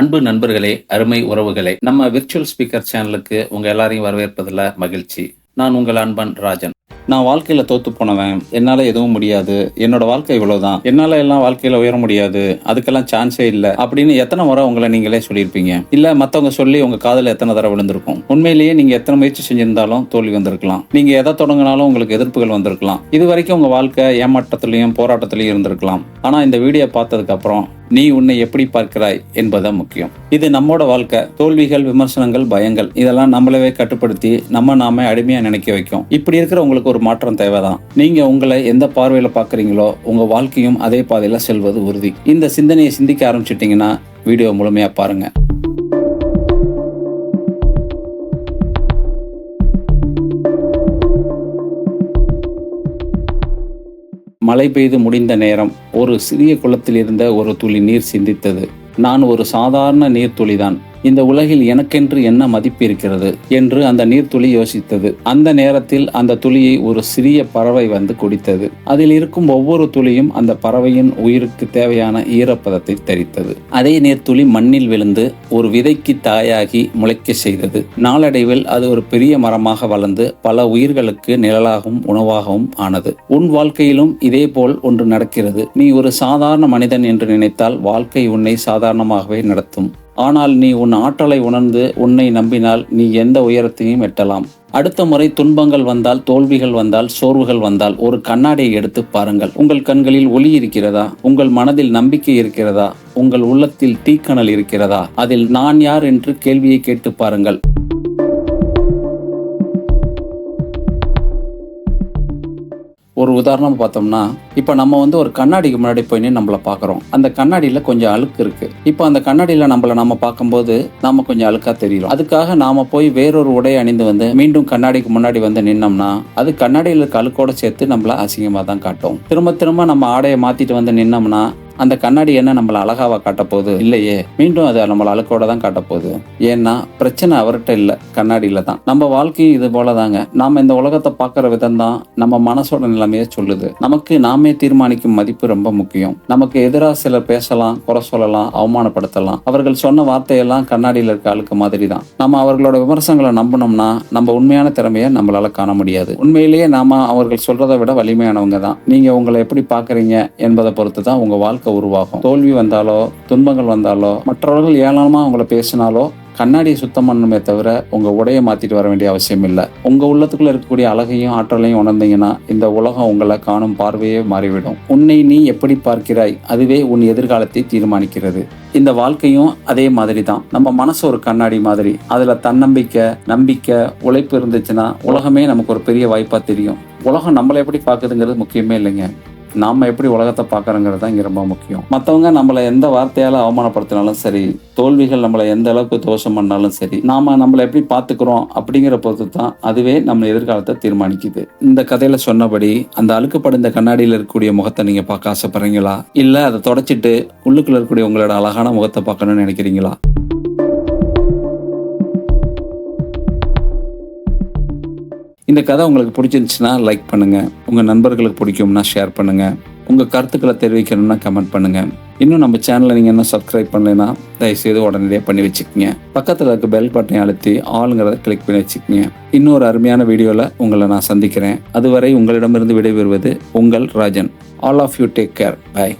அன்பு நண்பர்களே அருமை உறவுகளே நம்ம விர்ச்சுவல் ஸ்பீக்கர் சேனலுக்கு உங்க எல்லாரையும் வரவேற்பதில் மகிழ்ச்சி. நான் உங்கள் அன்பன் ராஜன். நான் வாழ்க்கையில தோத்து போனவன். என்னால எதுவும் முடியாது. என்னோட வாழ்க்கை இவ்வளவுதான். என்னால எல்லாம் வாழ்க்கையில உயர முடியாது. அதுக்கெல்லாம் சான்ஸே இல்ல. அப்படின்னு எத்தனை முறை உங்களை நீங்களே சொல்லியிருப்பீங்க. இல்ல மத்தவங்க சொல்லி உங்க காதில் எத்தனை தடவை விழுந்திருக்கும். உண்மையிலேயே நீங்க எத்தனை முயற்சி செஞ்சிருந்தாலும் தோல்வி வந்திருக்கலாம். நீங்க எதை தொடங்கினாலும் உங்களுக்கு எதிர்ப்புகள் வந்திருக்கலாம். இது வரைக்கும் உங்க வாழ்க்கை ஏமாற்றத்திலையும் போராட்டத்திலையும் இருந்திருக்கலாம். ஆனா இந்த வீடியோ பார்த்ததுக்கு அப்புறம் நீ உன்னை எப்படி பார்க்கிறாய் என்பதுதான் முக்கியம். இது நம்மோட வாழ்க்கை. தோல்விகள் விமர்சனங்கள் பயங்கள் இதெல்லாம் நம்மளவே கட்டுப்படுத்தி நம்ம நாம அடிமையா நினைக்க வைக்கும். இப்படி இருக்கிற உங்களுக்கு ஒரு மாற்றம் தேவைதான். நீங்க உங்களை எந்த பார்வையில பாக்குறீங்களோ உங்க வாழ்க்கையும் அதே பாதையில செல்வது உறுதி. இந்த சிந்தனையை சிந்திக்க ஆரம்பிச்சிட்டீங்கன்னா வீடியோ முழுமையா பாருங்க. மழை பெய்து முடிந்த நேரம் ஒரு சிறிய குளத்தில் இருந்த ஒரு துளி நீர் சிந்தித்தது. நான் ஒரு சாதாரண நீர்த்துளிதான். இந்த உலகில் எனக்கென்று என்ன மதிப்பு இருக்கிறது என்று அந்த நீர்த்துளி யோசித்தது. அந்த நேரத்தில் அந்த துளியை ஒரு சிறிய பறவை வந்து குடித்தது. அதில் இருக்கும் ஒவ்வொரு துளியும் அந்த பறவையின் உயிருக்கு தேவையான ஈரப்பதத்தை தரித்தது. அதே நீர்த்துளி மண்ணில் விழுந்து ஒரு விதைக்கு தாயாகி முளைக்க செய்தது. நாளடைவில் அது ஒரு பெரிய மரமாக வளர்ந்து பல உயிர்களுக்கு நிழலாகவும் உணவாகவும் ஆனது. உன் வாழ்க்கையிலும் இதே போல் ஒன்று நடக்கிறது. நீ ஒரு சாதாரண மனிதன் என்று நினைத்தால் வாழ்க்கை உன்னை சாதாரணமாகவே நடத்தும். ஆனால் நீ உன் ஆற்றலை உணர்ந்து உன்னை நம்பினால் நீ எந்த உயரத்தையும் எட்டலாம். அடுத்த முறை துன்பங்கள் வந்தால் தோல்விகள் வந்தால் சோர்வுகள் வந்தால் ஒரு கண்ணாடியை எடுத்து பாருங்கள். உங்கள் கண்களில் ஒளி இருக்கிறதா? உங்கள் மனதில் நம்பிக்கை இருக்கிறதா? உங்கள் உள்ளத்தில் தீக்கணல் இருக்கிறதா? அதில் நான் யார் என்று கேள்வியை கேட்டு பாருங்கள். ஒரு உதாரணம் பார்த்தோம்னா இப்போ நம்ம வந்து ஒரு கண்ணாடிக்கு முன்னாடி போய் நம்மளை பார்க்குறோம் அந்த கண்ணாடியில் கொஞ்சம் அழுக்கு இருக்கு. இப்போ அந்த கண்ணாடியில் நம்மளை நம்ம பார்க்கும்போது நாம கொஞ்சம் அழுக்காக தெரியும் அதுக்காக நாம போய் வேறொரு உடை அணிந்து வந்து மீண்டும் கண்ணாடிக்கு முன்னாடி வந்து நின்னோம்னா அது கண்ணாடியில் இருக்க அழுக்கோட சேர்த்து நம்மள அசிங்கமாக தான் காட்டும். திரும்ப திரும்ப நம்ம ஆடையை மாற்றிட்டு வந்து நின்னோம்னா அந்த கண்ணாடி என்ன நம்மளை அழகாவா காட்டப்போகுது? இல்லையே. மீண்டும் அது நம்மளை அழுக்கோட தான் காட்டப்போகுது. ஏன்னா பிரச்சனை அவர்கிட்ட இல்லை. கண்ணாடியில தான். நம்ம வாழ்க்கையும் இது போல தாங்க நாம் இந்த உலகத்தை பார்க்குற விதம் தான் நம்ம மனசோட நிலைமையை சொல்லுது. நமக்கு நாமே தீர்மானிக்கும் மதிப்பு ரொம்ப முக்கியம். நமக்கு எதிராக சிலர் பேசலாம் குறை சொல்லலாம் அவமானப்படுத்தலாம். அவர்கள் சொன்ன வார்த்தையெல்லாம் கண்ணாடியில் இருக்க அழுக்கு மாதிரி தான். நம்ம அவர்களோட விமர்சனங்களை நம்பினோம்னா நம்ம உண்மையான திறமையை நம்மளால காண முடியாது. உண்மையிலேயே நாம அவர்கள் சொல்றதை விட வலிமையானவங்க தான். நீங்க உங்களை எப்படி பாக்குறீங்க என்பதை பொறுத்து தான் உங்க வாழ்க்கை உருவாகும். தோல்வி வந்தாலோ துன்பங்கள் வந்தாலோ மற்றவர்கள் ஏளனமாக அவங்கள பேசினாலோ கண்ணாடியை சுத்தம் பண்ணணுமே தவிர உங்கள் உடையை மாற்றிட்டு வர வேண்டிய அவசியம் இல்லை. உங்கள் உள்ளத்துக்குள்ளே இருக்கக்கூடிய அழகையும் ஆற்றலையும் உணர்ந்தீங்கன்னா இந்த உலகம் உங்களை காணும் பார்வையே மாறிவிடும். உன்னை நீ எப்படி பார்க்கிறாய்? அதுவே உன் எதிர்காலத்தை தீர்மானிக்கிறது. இந்த வாழ்க்கையும் அதே மாதிரி தான் நம்ம மனசு ஒரு கண்ணாடி மாதிரி. அதில் தன்னம்பிக்கை நம்பிக்கை உழைப்பு இருந்துச்சுன்னா உலகமே நமக்கு ஒரு பெரிய வாய்ப்பாக தெரியும். உலகம் நம்மளை எப்படி பார்க்குதுங்கிறது முக்கியமே இல்லைங்க. நாம் எப்படி உலகத்தை பார்க்குறோங்கிறது தான் இங்கே ரொம்ப முக்கியம். மற்றவங்க நம்மளை எந்த வார்த்தையால் அவமானப்படுத்தினாலும் சரி தோல்விகள் நம்மளை எந்த அளவுக்கு தோஷம் பண்ணாலும் சரி நாம் நம்மளை எப்படி பார்த்துக்கிறோம் அப்படிங்கிற பொறுத்து தான் அதுவே நம்ம எதிர்காலத்தை தீர்மானிக்குது. இந்த கதையில் சொன்னபடி அந்த அழுக்குப்படுந்த கண்ணாடியில் இருக்கக்கூடிய முகத்தை நீங்கள் பார்க்க ஆசைப்படுறீங்களா? இல்லை அதை தொடச்சிட்டு உள்ளுக்குள்ள இருக்கக்கூடிய உங்களோட அழகான முகத்தை பார்க்கணும்னு நினைக்கிறீங்களா? இந்த கதை உங்களுக்கு பிடிச்சிருந்துச்சுன்னா லைக் பண்ணுங்கள் உங்கள் நண்பர்களுக்கு பிடிக்கும்னா ஷேர் பண்ணுங்கள் உங்கள் கருத்துக்களை தெரிவிக்கணும்னா கமெண்ட் பண்ணுங்கள் இன்னும் நம்ம சேனலை நீங்கள் என்ன சப்ஸ்கிரைப் பண்ணலைன்னா தயவுசெய்து உடனடியாக பண்ணி வச்சுக்கோங்க. பக்கத்தில் இருக்க பெல் பட்டனை அழுத்தி ஆளுங்கிறத கிளிக் பண்ணி வச்சுக்கோங்க. இன்னொரு அருமையான வீடியோவில் உங்களை நான் சந்திக்கிறேன். அதுவரை உங்களிடமிருந்து விடைபெறுவது உங்கள் Rajan. All of you take care bye